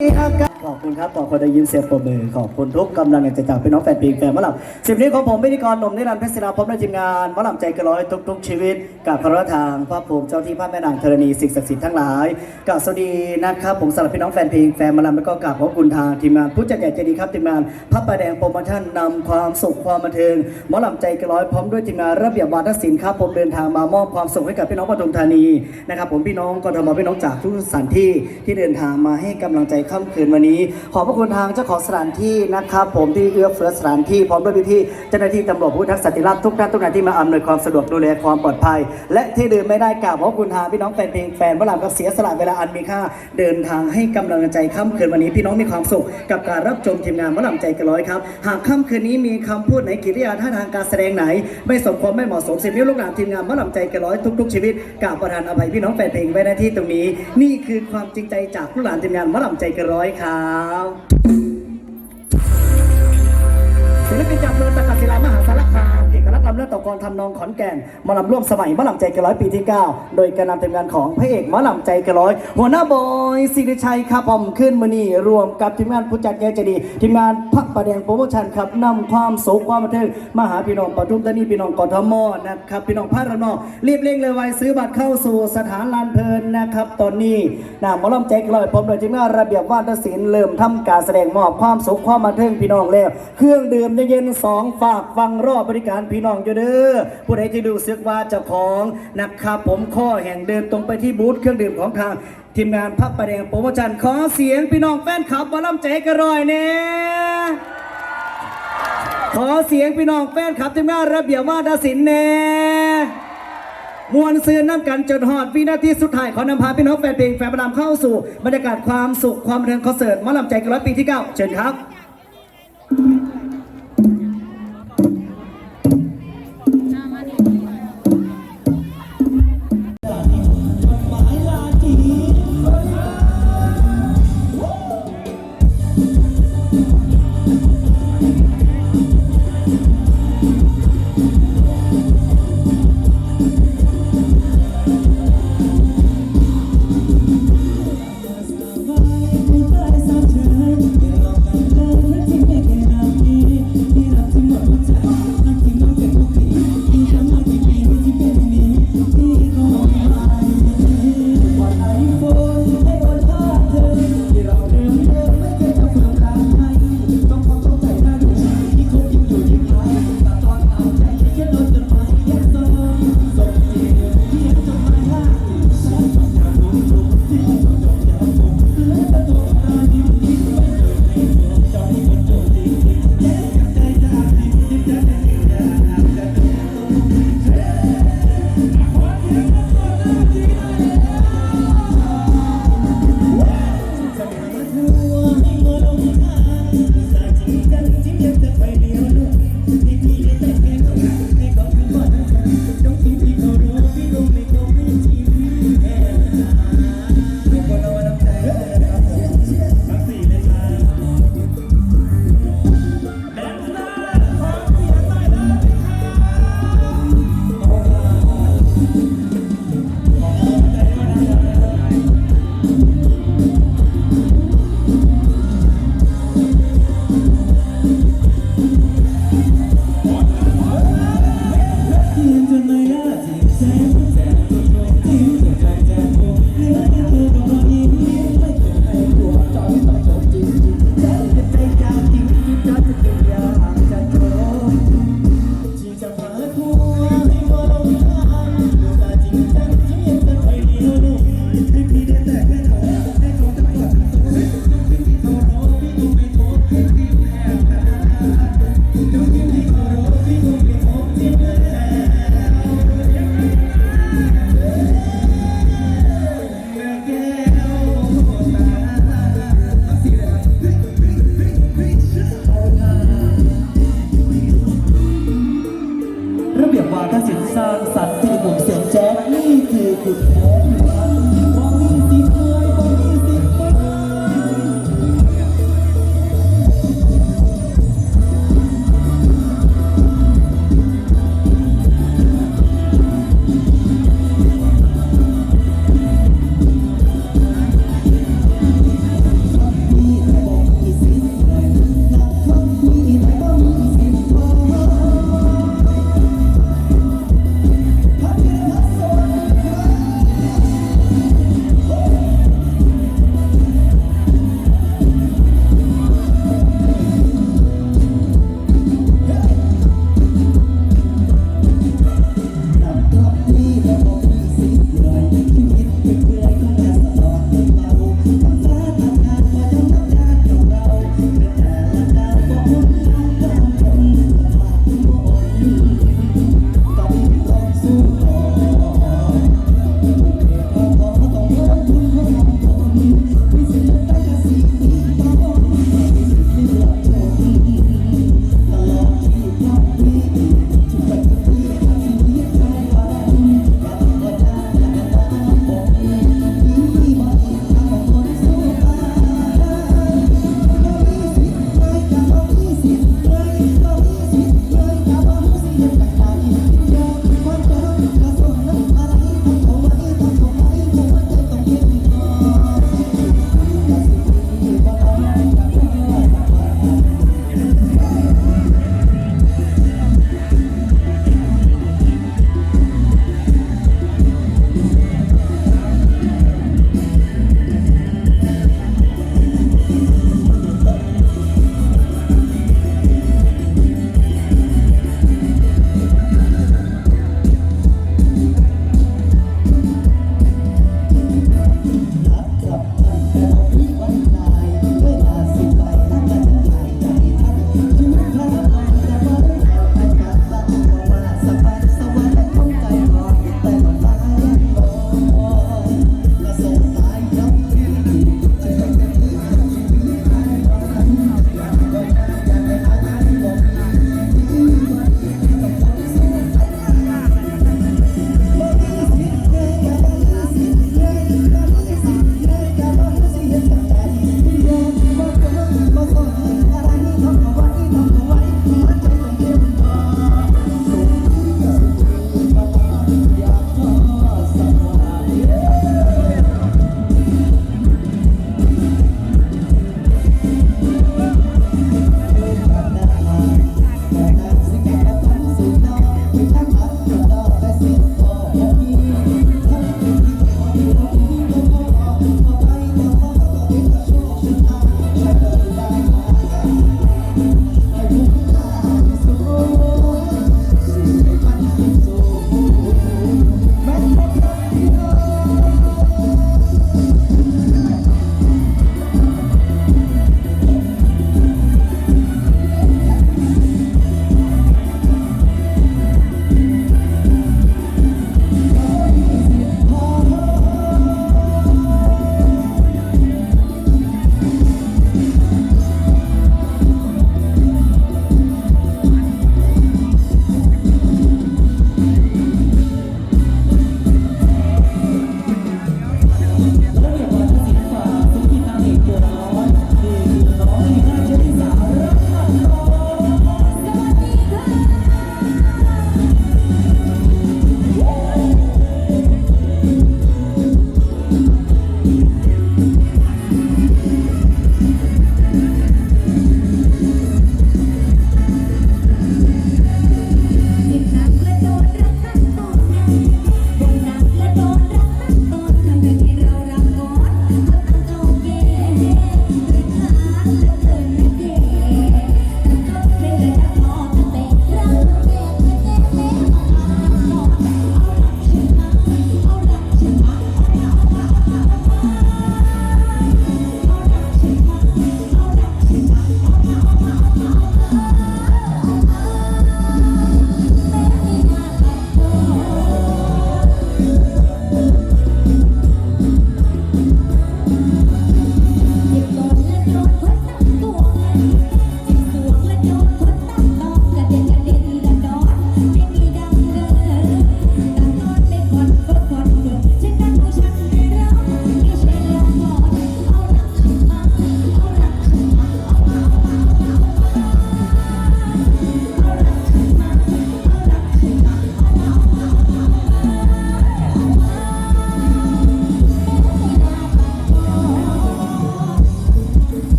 ครับ ขอบคุณครับขอบคุณได้ยินเสียงปรบมือขอบคุณทุกกำลังใจจากพี่น้องแฟนเพลงแฟนมะลับสิบนี้ของผมพิธีกรหนุ่มนิรันดร์เพชรศิลาพร้อมด้วยทีมงานมะลับใจกระร้อยทุก ๆ ชีวิตกับพระทางพระภูมิเจ้าที่พระแม่นางธรณีสิ่งศักดิ์สิทธิ์ทั้งหลายกับสวัสดีนะครับผมสำหรับพี่น้องแฟนเพลงแฟนมะลับแล้วก็กับขอบคุณทางทีมงานผู้จัดใหญ่ใจดีครับทีมงานพระประแดงโปรโมชั่นนำความสุขความบันเทิงมะลับใจกระร้อยพร้อมด้วยทีมงานระเบียบวาทศิลป์ครับผมเดินทางมามอบความสุขให้กับพี่น้องปทุมธานีนะครับผมพี่น้องกทมพี่น้องจากทุกสถานที่ที่เดินทางมาให้กำลังใจค่ำคืนวันนี้ขอบพระคุณทางเจ้าของสถานที่นะครับ ผมที่เอื้อเฟื้อสถานที่พร้อมด้วยพี่ๆเจ้าหน้าที่ตำรวจผู้ทักษะติราชทุกท่านทุกนายที่มาอำนวยความสะดวกดูแลความปลอดภัย และที่ดื่มไม่ได้กราบขอบคุณทางพี่น้องแฟนเพลงแฟนวลามกับเสียสละเวลาอันมีค่าเดินทางให้กำลังใจค่ำคืนวันนี้พี่น้องมีความสุขกับการรับชมทีมงานวลามใจกระร้อยครับหากค่ำคืนนี้มีคำพูดไหนกิริยาท่าทางการแสดงไหน ไม่สมควรไม่เหมาะสมสิบนิ้ลูกหลานทีมงานวลามใจกระร้อยทุก ๆ ชีวิตกราบประทานอภัยพี่น้องแฟนเพลงไว้หน้าที่ตรงนี้ นี่คือความจริงใจจากลูกหลานทีมงานวลามใจกระร้อยครับาว ศิลปินจากเมืองตะกัศิลามหาสารคามเอกลักษณ์ลำเลือดตะกรทำนองขอนแก่นมาลำร่วมสมัยมะลำใจเกนร้อยปีที่ 9 โดยการนำทีมงานของพระเอกมะลำใจเกนร้อย หัวหน้าบอยสิริชัยครับผมขึ้นมือนี่รวมกับทีมงานผู้จัดแย่ใจดีทีมงานพักประแดงโปรโมชั่นครับนำความสุขความบันเทิงมหาพี่น้องปทุมธานีพี่น้องกทมนะครับพี่น้องภาคระนองรีบเร่งเลยไวซื้อบัตรเข้าสู่สถานลานเพลินนะครับ ตอนนี้นะมอลำใจเกนร้อยผมโดยทีมงานระเบียบวาทศิลป์เริ่มทำการแสดงมอบความสุขความบันเทิงพี่น้องแล้ว เครื่องดื่มเย็นสองฝากฟังรอบบริการพี่น้องอยู่เด้อผู้ใดที่ดูซึกว่าเจ้าของนะครับผมข้อแห่งเดินตรงไปที่บูธเครื่องดื่มของทางทีมงานพับประแดงโปรโมชั่นขอเสียงพี่น้องแฟนคลับหมาล่ำใจกระรอยเนี่ยขอเสียงพี่น้องแฟนคลับทีมงานระเบียบวาทศิลป์แน่มวลซืนน้ำกันจนหอดวินาทีสุดท้ายขอนำพาพี่น้องแฟนเพลงแฟนประดามเข้าสู่บรรยากาศความสุขความเทิงคอนเสิร์ตมอลำใจกันร้อยปีที่ 9 เชิญครับ กศิลป์สร้างสรรค์ที่ผมเสียงแจ๊สนี่คือคุณ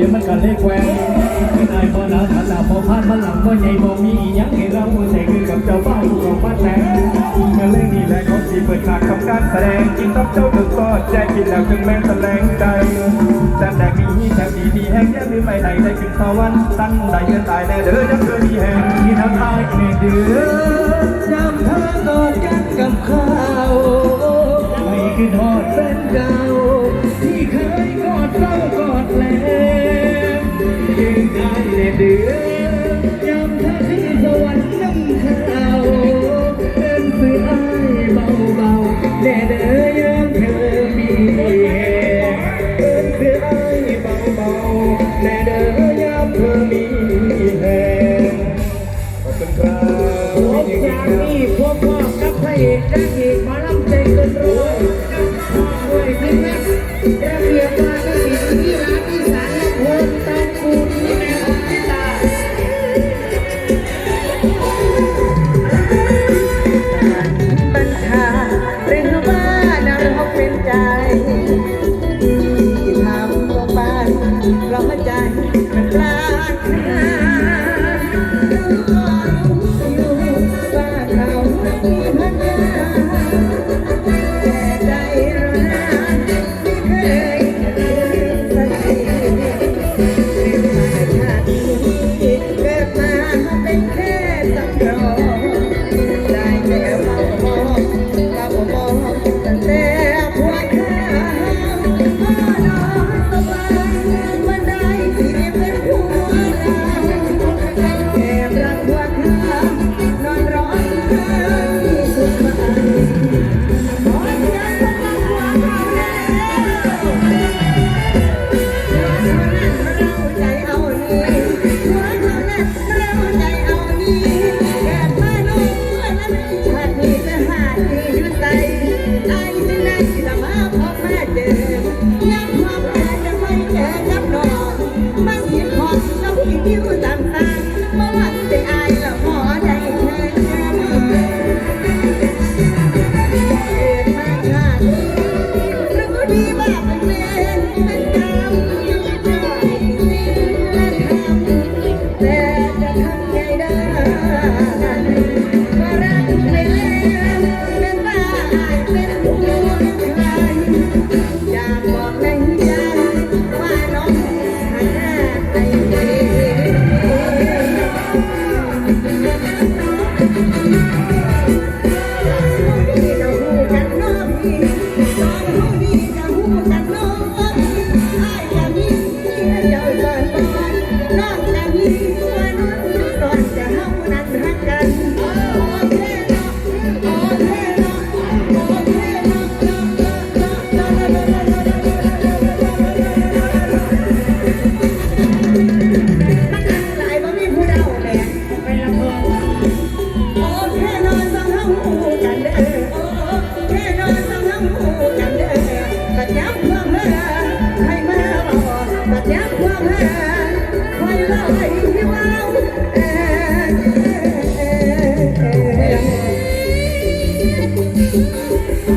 เลยแควนไม่ได้พอแล้วถ้าตาพอพานมันหลังก็ใหญ่บ่มีหยังให้เราใส่คือกับเจ้าบ้านของบ้านแหลงก็เลยนี่แหละเขาสิเปิดฉากทำการแสดงกินตับเจ้าถึงก็แจกกินแล้วถึงแม้แสลงใจแต่แดงมีแถมดีดีแห้งยังหรือไม่ได้ได้ขึ้นสวรรค์ตั้งได้เงินตายแน่เด้อยังเกิดดีแห้งที่น้ำตายแน่เด้อยามเธอกอดกันกับข้าวไม่คือทอดเส้นเก่าที่เคยกอดเศร้ากอดแล งยืนได้แน่เด้อยามเธอขึ้นสวรรค์น้ำขาวเดินสื่ออ้ายเบาๆแน่เด้อยามเธอมีเดินสื่ออ้ายเบาๆแน่เด้อ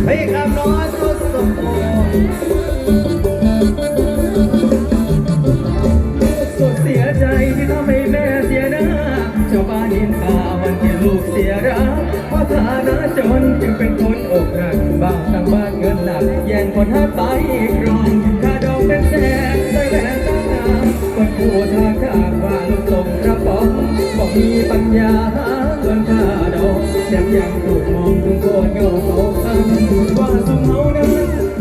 เพลงคำน้อยสุดสมบูรณ์สุดเสียใจที่ทำให้แม่เสียหน้าชาวบ้านนินทาวันที่ลูกเสียรักเพราะฐานะจนจึงเป็นคนอกหักบ้างทางบ้านเงินหนักแย่งคนหาไปครองค่าดอกเป็นแสนใส่แหวนตั้งนาคนผู้ทางข้างว่าลูกตกกระป๋องบอกมีปัญญาหาเงินค่าดอกแถมยังถูกมองถึงโคตรโง่โง่คำ ว่าสมเฮานั้น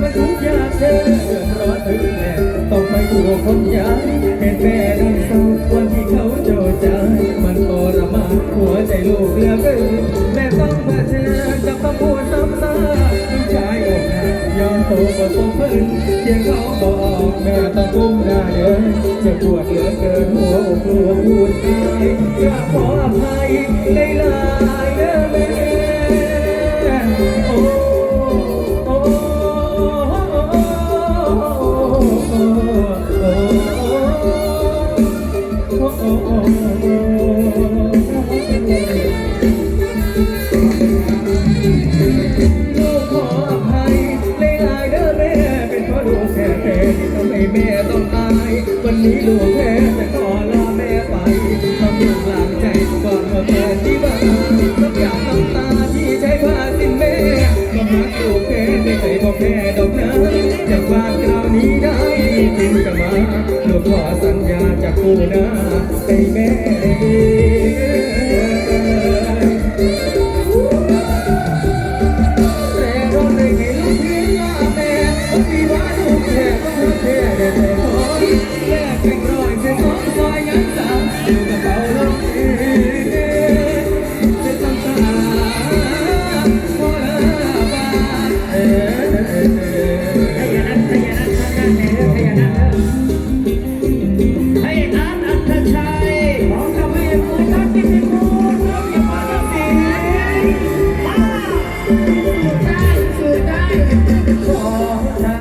มันทุกข์ยากเด้อเดือรอถึงแม่ต้องไปถูกคนยายเห็นแม่นั้นเศร้าวันที่เขาโจใจมันทรมานหัวใจลูกเหลือเกินแม่ต้องมาเจอกับคำพูดซ้ำซากลูกชายอกหักยอมโตก็สมเพิ่นเพียงเขาบอกแม่ต้องก้มหน้าเดินเจ็บปวดเหลือเกินหัวอกลูกพูดอายกราบขออภัยได้หลาย